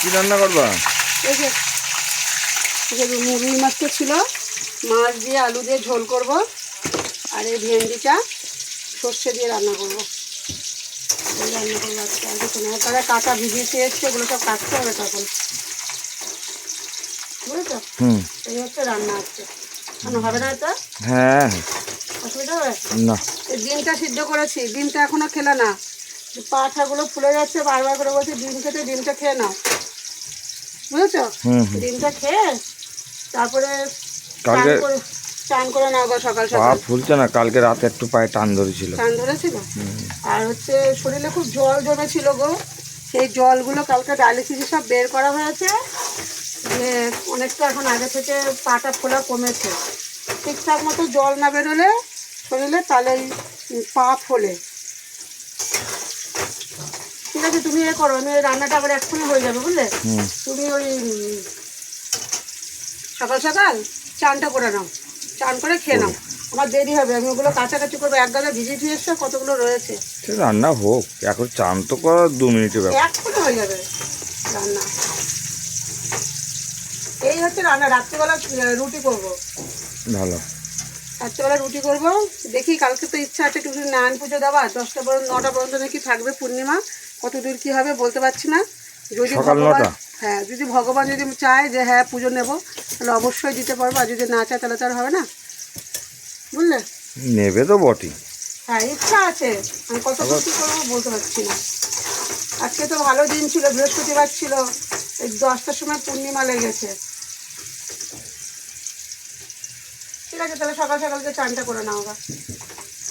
কি রান্না করবা? এই যে রুই মাছটা ছিল মাছ দিয়ে আলু দিয়ে ঝোল করব আর এই ভেন্ডিটা সর্ষে দিয়ে রান্না করব। রান্না করব আজকে আর কিছু না তারা কাঁচা ভিজিয়েছে এসছে এগুলো সব কাটতে হবে তখন। বুঝেছ? এই হচ্ছে রান্না আজকে। হবে না এটা? হ্যাঁ। অসুবিধা হবে? না। ডিমটা সিদ্ধ করেছি ডিমটা এখনও খেলে না। পাঠাগুলো ফুলে যাচ্ছে বারবার করে বলছে ডিম খেতে ডিমটা খেয়ে নাও। বুঝেছ? ডিমটা খেয়ে তারপরে কালকে- করে চান করে নাও সকাল সকাল। ফুলছে না কালকে রাতে একটু পায়ে টান ধরেছিল। চান ধরেছিল? আর হচ্ছে শরীরে খুব জল জমেছিল গো। সেই জলগুলো কালকে ডায়ালিসিস সব বের করা হয়েছে। যে অনেকটা এখন আগে থেকে পাটা ফোলা কমেছে। ঠিকঠাক মতো জল না বেরোলে শরীরে তাহলে পা ফোলে। ঠিক আছে তুমি এ করো আমি ওই রান্নাটা আবার এক্ষুনি হয়ে যাবে বুঝলে? তুমি ওই সকাল সকাল চানটা করে নাও চান করে খেয়ে নাও। আমার দেরি হবে আমি ওগুলো কাছাকাছি করব এক গালে ভিজিয়ে দিয়ে এসছো কতগুলো রয়েছে। রান্না হোক এখন চান তো করা দু মিনিটের ব্যাপার। এক্ষুনি হয়ে যাবে রান্না। এই হচ্ছে রান্না রাত্রিবেলা রুটি করব। ভালো। রাত্রিবেলা রুটি করব। দেখি কালকে তো ইচ্ছা আছে একটু নারায়ণ পুজো দেওয়া দশটা পর্যন্ত নটা পর্যন্ত নাকি থাকবে পূর্ণিমা। কত দূর কী হবে বলতে পারছি না। যদি ভগবান হ্যাঁ যদি ভগবান যদি চায় যে হ্যাঁ পুজো নেব তাহলে অবশ্যই দিতে পারব। আর যদি না চায় তাহলে তো আর হবে না। বুঝলে? নেবে তো বটেই হ্যাঁ ইচ্ছা আছে। আমি কত দূর কী করব বলতে পারছি না। আজকে তো ভালো দিন ছিল বৃহস্পতিবার ছিল। এই দশটার সময় পূর্ণিমা লেগেছে। ঠিক আছে তাহলে সকাল সকালকে চানটা করে নাও গা